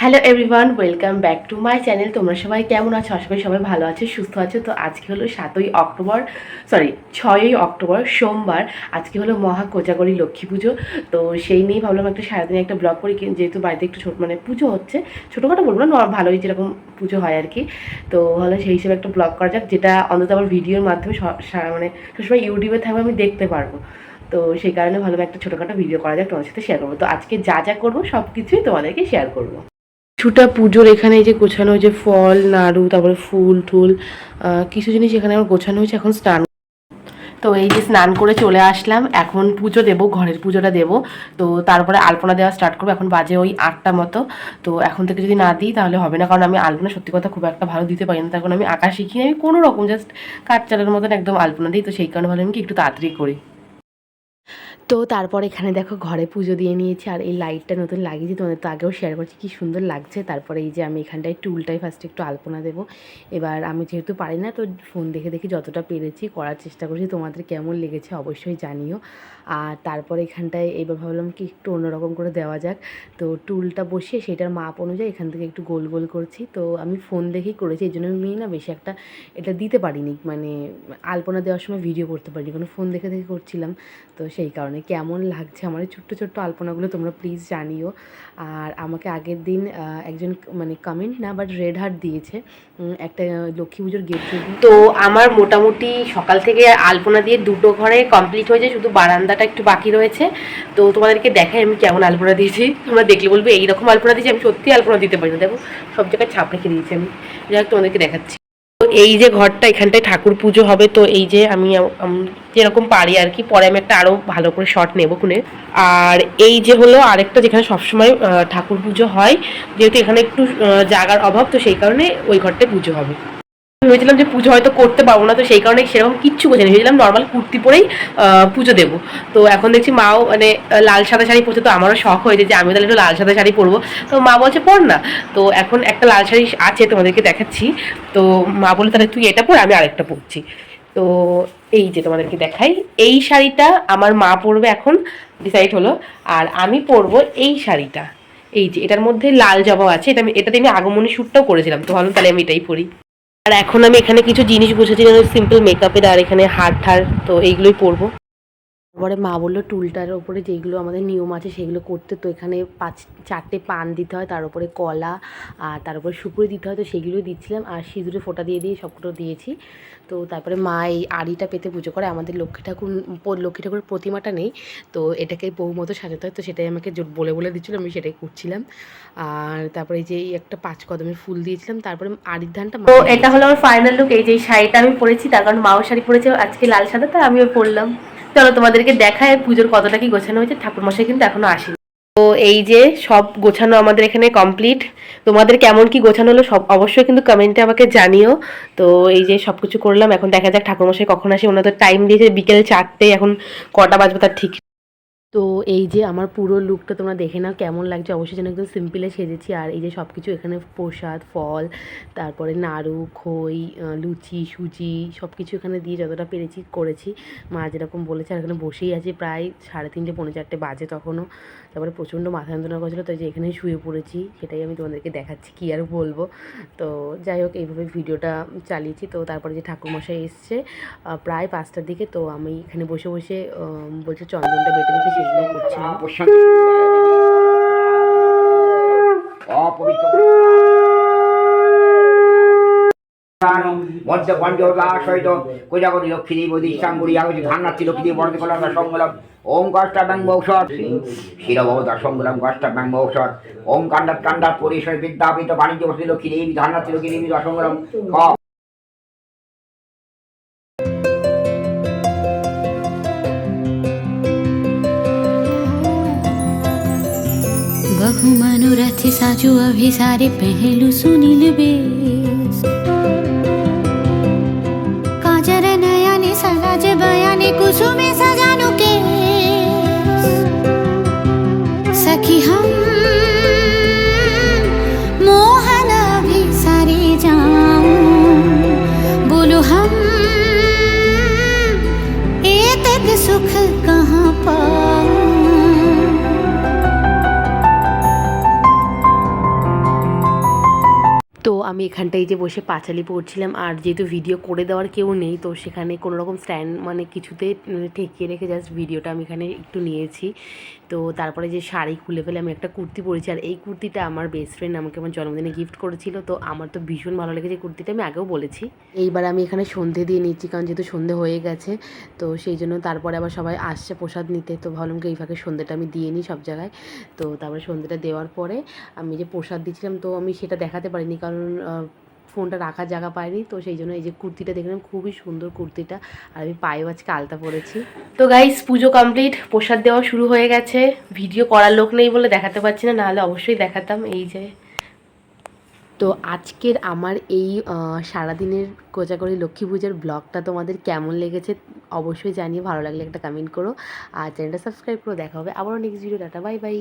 Hello everyone welcome back to my channel তোমরা সবাই কেমন আছো? করি সবাই ভালো আছো, সুস্থ আছো। তো আজকে হলো সাতই অক্টোবর সরি ছয়ই অক্টোবর, সোমবার। আজকে হলো মহা কোজাগরী লক্ষ্মী পুজো। তো সেই নিয়েই ভাবলাম একটা সারাদিন একটা ব্লগ করি যেহেতু বাড়িতে একটু ছোট মানে পুজো হচ্ছে, ছোটোখাটো বলব না ভালোই যেরকম পুজো হয় আর কি। তো হলো সেই হিসেবে একটা ব্লগ করা যাক, যেটা অন্তত আমার ভিডিওর মাধ্যমে মানে সবসময় ইউটিউবে থাকবে আমি দেখতে পারব। তো সেই কারণে ভালো একটা ছোটোখাটো ভিডিও করা যাক তোমার সাথে শেয়ার করব। তো আজকে যা যা করব সব কিছুই তোমাদেরকে শেয়ার করব। কিছুটা পুজোর এখানে এই যে গোছানো যে ফল, নাড়ু, তারপরে ফুল, টুল কিছু জিনিস এখানে আমার গোছানো হয়েছে, এখন স্নান। তো এই যে স্নান করে চলে আসলাম, এখন পুজো দেবো, ঘরের পুজোটা দেবো। তো তারপরে আলপনা দেওয়া স্টার্ট করব, এখন বাজে ওই আটটা মতো। তো এখন থেকে যদি না দিই তাহলে হবে না, কারণ আমি আলপনা সত্যি কথা খুব একটা ভালো দিতে পারি না। তার কারণ আমি আঁকা শিখি আমি কোনো রকম জাস্ট কাঠ চালার মতন একদম আলপনা দিই, তো সেই কারণে ভালো আমি কি একটু তাড়াতাড়ি করি। তো তারপর এখানে দেখো ঘরে পুজো দিয়ে নিয়েছি আর এই লাইটটা নতুন লাগিয়েছি, তোমাদের তো আগেও শেয়ার করছি, কি সুন্দর লাগছে। তারপরে এই যে আমি এখানটায় টুলটাই ফার্স্টে একটু আলপনা দেবো। এবার আমি যেহেতু পারি না, তো ফোন দেখে দেখে যতটা পেরেছি করার চেষ্টা করছি, তোমাদের কেমন লেগেছে অবশ্যই জানিও। আর তারপরে এখানটায় এবার ভাবলাম কি একটু অন্যরকম করে দেওয়া যাক। তো টুলটা বসিয়ে সেটার মাপ অনুযায়ী এখান থেকে একটু গোল গোল করছি। তো আমি ফোন দেখেই করেছি এই জন্য আমি না বেশি একটা এটা দিতে পারিনি মানে আলপনা দেওয়ার সময় ভিডিও করতে পারিনি কারণ ফোন দেখে দেখে করছিলাম। তো সেই কারণে কেমন লাগছে আমার এই ছোট্ট ছোট্ট আলপনাগুলো তোমরা প্লিজ জানিও। আর আমাকে আগের দিন একজন মানে কমেন্ট না বাট রেড হার্ট দিয়েছে একটা লক্ষ্মী পুজোর গেট তো আমার মোটামুটি সকাল থেকে আলপনা দিয়ে দুটো ঘরে কমপ্লিট হয়েছে, শুধু বারান্দাটা একটু বাকি রয়েছে। তো তোমাদেরকে দেখাই আমি কেমন আলপনা দিয়েছি। তোমরা দেখলে বলবে, এইরকম আলপনা দিয়েছি, আমি সত্যি আলপনা দিতে পারি না। দেখো, সব জায়গায় ছাপ রেখে দিয়েছি আমি। যাই তোমাদেরকে দেখাচ্ছি। এই যে ঘরটা, এখানটায় ঠাকুর পুজো হবে, তো এই যে আমি যেরকম পারি আর কি, পরে আমি একটা আরও ভালো করে শট নেব খুনে। আর এই যে হলো আরেকটা যেখানে সবসময় ঠাকুর পুজো হয়, যেহেতু এখানে একটু জাগার অভাব, তো সেই কারণে ওই ঘরটায় পুজো হবে। ভেবেছিলাম যে পুজো হয়তো করতে পারব না, তো সেই কারণে সেরকম কিচ্ছু বোঝেনি ভেবেছিলাম নর্মাল কুর্তি পরেই পুজো দেবো। তো এখন দেখছি মাও মানে লাল সাদা শাড়ি পরছে, তো আমারও শখ হয়েছে যে আমি তাহলে একটু লাল সাদা শাড়ি পরবো। তো মা বলছে, পর না। তো এখন একটা লাল শাড়ি আছে তোমাদেরকে দেখাচ্ছি। তো মা বলে তাহলে তুই এটা পর, আমি আরেকটা পরছি। তো এই যে তোমাদেরকে দেখাই, এই শাড়িটা আমার মা পরবে এখন ডিসাইড হলো। আর আমি পরবো এই শাড়িটা। এই যে, এটার মধ্যে লাল জবাব আছে, এটা আমি, এটাতে আমি আগমনী শ্যুটটাও করেছিলাম। তো ভাবলাম তাহলে আমি এটাই পরি। আর এখন আমি এখানে কিছু জিনিস বসেছি সিম্পল মেকআপের আর এখানে হার ঠার তো এইগুলোই পরবো। তারপরে মা বলল টুলটার ওপরে যেগুলো আমাদের নিয়ম আছে সেগুলো করতে। তো এখানে পাঁচ চারটে পান দিতে হয় তার উপরে কলা আর তার উপরে সুপুরি দিতে হয় তো সেগুলোই দিচ্ছিলাম। আর সিঁদুরে ফোঁটা দিয়ে দিয়ে সবগুলো দিয়েছি। তো তারপরে মা এই আড়িটা পেতে পুজো করে। আমাদের লক্ষ্মী ঠাকুর লক্ষ্মী ঠাকুরের প্রতিমাটা নেই। তো এটাকে বউ মতো সাজাতে হয়। তো সেটাই আমাকে জোর বলে বলে দিচ্ছিল আমি সেটাই করছিলাম। আর তারপরে এই যে একটা পাঁচ কদমের ফুল দিয়েছিলাম। তারপরে আড়ির ধানটা তো এটা হলো আমার ফাইনাল লুক এই যে শাড়িটা আমি পরেছি তার কারণ মাও শাড়ি পরেছে আজকে লাল সাদা তো আমিও পরলাম। চলো তোমাদেরকে দেখায় পুজোর কতটা কি গোছানো হয়েছে ঠাকুর মশাই কিন্তু এখনও আসেনি। তো এই যে সব গোছানো আমাদের এখানে কমপ্লিট তোমাদের কেমন কি গোছানো হলো সব অবশ্যই কিন্তু কমেন্টে আমাকে জানিও। তো এই যে সব কিছু করলাম, এখন দেখা যাক ঠাকুরমশাই কখন আসে। ওনাদের টাইম দিয়েছে বিকেল চারটে, এখন কটা বাজবে তার ঠিক তো এই যে আমার পুরো লুকটা তোমরা দেখে নাও, কেমন লাগছে? অবশ্যই যেন একদম সিম্পলে সেজেছি। আর এই যে সব কিছু এখানে প্রসাদ, ফল, তারপরে নাড়ু, খই লুচি, সুজি সব কিছু এখানে দিয়ে যতটা পেরেছি করেছি। মা যেরকম বলেছে, আর এখানে বসেই আছে প্রায় সাড়ে তিনটে, পৌনে চারটে বাজে তখনও। তারপরে প্রচণ্ড মাথা যন্ত্রণা করেছিলো, তাই যে এখানেই শুয়ে পড়েছি, সেটাই আমি তোমাদেরকে দেখাচ্ছি কী আর বলব। তো যাই হোক, এইভাবে ভিডিওটা চালিয়েছি। তো তারপরে যে ঠাকুরমশাই এসছে প্রায় পাঁচটার দিকে, তো আমি এখানে বসে বসে বলছে চন্দনটা বেটে দিতে সেগুলো করছিলাম। অপবিত্র। মধ্য পঞ্চলা সহিত কোজাগরী লক্ষ্মী দেব দিশাঙ্গুরি আগতি ধান্নার্থী লক্ষ্মী দেব বরদে কলাম সংগলম ওম কষ্টা ব্যাং ঔষধ শিরভবতা সংগলম কষ্টা ব্যাং ঔষধ ওম কাণ্ডাত কাণ্ডাত পরিসর বিদ্যাপিত বাণিজ্য বসতি লক্ষ্মী দেবী ধান্নার্থী লক্ষ্মী দেবী অসংগলম ক बहु मनोरथ साजु अभिसारे पहलु सुनिल बेस সাজ বয়ানে কুসুমে সাজানো কে সখী হাম, মোহনা ভি সারে যাও। বলো হাম, এ সুখ কহাঁ পা তো আমি এখানটায় যে বসে পাঁচালি পড়ছিলাম, আর যেহেতু ভিডিও করে দেওয়ার কেউ নেই, তো সেখানে কোনো রকম স্ট্যান্ড মানে কিছুতে ঠেকিয়ে রেখে জাস্ট ভিডিওটা আমি এখানে একটু নিয়েছি। তো তারপরে যে শাড়ি খুলে ফেলে আমি একটা কুর্তি পরেছি, আর এই কুর্তিটা আমার বেস্ট ফ্রেন্ড আমাকে আমার জন্মদিনে গিফট করেছিল, তো আমার তো ভীষণ ভালো লেগেছে কুর্তিটা, আমি আগেও বলেছি। এইবার আমি এখানে সন্ধে দিয়ে নিচ্ছি, কারণ যেহেতু সন্ধে হয়ে গেছে, তো সেই জন্য তারপরে আবার সবাই আসছে প্রসাদ নিতে, তো ভাবলাম কি এই ফাঁকে সন্ধেটা আমি দিয়ে নিই সব জায়গায়। তো তারপরে সন্ধেটা দেওয়ার পরে আমি যে প্রসাদ দিচ্ছিলাম, তো আমি সেটা দেখাতে পারিনি, কারণ ফোনটা রাখার জায়গা পাইনি, তো সেই জন্য এই যে কুর্তিটা দেখলাম, খুবই সুন্দর কুর্তিটা। আর আমি পায়েও আজকে আলতা পরেছি। তো গাইস পুজো কমপ্লিট প্রসাদ দেওয়া শুরু হয়ে গেছে। ভিডিও করার লোক নেই বলে দেখাতে পারছি না, নাহলে অবশ্যই দেখাতাম। এই যে। তো আজকের আমার এই সারাদিনের কোজাগরি লক্ষ্মী পুজোর ব্লগটা তোমাদের কেমন লেগেছে অবশ্যই জানিয়ে ভালো লাগলে একটা কমেন্ট করো। আর চ্যানেলটা সাবস্ক্রাইব করে, দেখা হবে আবারও নেক্সট ভিডিও ডাটা বাই বাই